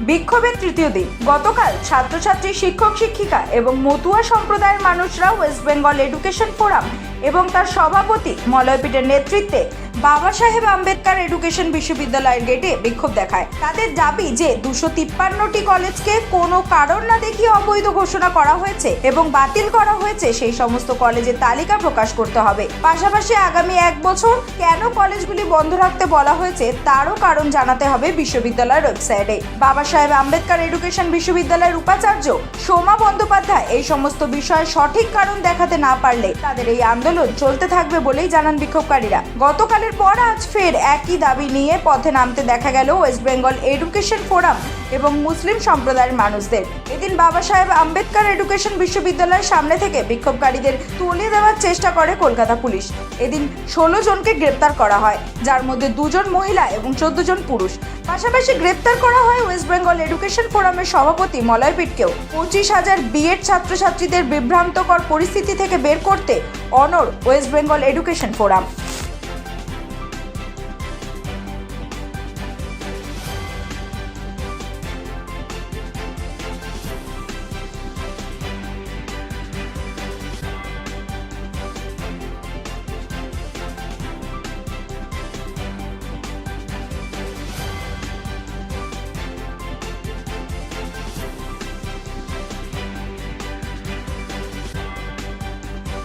বিক্ষোভের তৃতীয় দিন। গতকাল ছাত্রছাত্রী, শিক্ষক, শিক্ষিকা এবং মতুয়া সম্প্রদায়ের মানুষরা ওয়েস্ট বেঙ্গল এডুকেশন ফোরাম এবং তার সভাপতি মলয়পীঠের নেতৃত্বে বাবা সাহেব আম্বেদকর এডুকেশন বিশ্ববিদ্যালয়ের গেটে বিক্ষোভ দেখায়। তাদের দাবি যে দুশো তিপ্পান্নটি কলেজকে কোনো কারণ না দেখিয়ে অবৈধ ঘোষণা করা হয়েছে এবং বাতিল করা হয়েছে, সেই সমস্ত কলেজের তালিকা প্রকাশ করতে হবে। পাশাপাশি আগামী এক বছর কেন কলেজগুলি বন্ধ রাখতে বলা হয়েছে, তারও কারণ জানাতে হবে বিশ্ববিদ্যালয়ের ওয়েবসাইটে। বাবা সাহেব আম্বেদকর এডুকেশন বিশ্ববিদ্যালয়ের উপাচার্য সোমা বন্দ্যোপাধ্যায়, এই সমস্ত বিষয়ে সঠিক কারণ দেখাতে না পারলে তাদের এই আন্দোলন চলতে থাকবে বলেই জানান বিক্ষোভকারীরা। গতকালের পর আজ ফের একই দাবি নিয়ে পথে নামতে দেখা গেল ওয়েস্ট বেঙ্গল এডুকেশন ফোরাম এবং মুসলিম সম্প্রদায়ের মানুষদের। এদিন বাবা সাহেব আম্বেদকর এডুকেশন বিশ্ববিদ্যালয়ের সামনে থেকে বিক্ষোভকারীদের তুলে দেওয়ার চেষ্টা করে কলকাতা পুলিশ। এদিন ষোলো জনকে গ্রেপ্তার করা হয়, যার মধ্যে দুজন মহিলা এবং চোদ্দ জন পুরুষ। পাশাপাশি গ্রেপ্তার করা হয় ওয়েস্ট বেঙ্গল এডুকেশন ফোরামের সভাপতি মলয় পিটকেও পঁচিশ হাজার বিএড ছাত্রছাত্রীদের বিভ্রান্তকর পরিস্থিতি থেকে বের করতে অনর ওয়েস্ট বেঙ্গল এডুকেশন ফোরাম।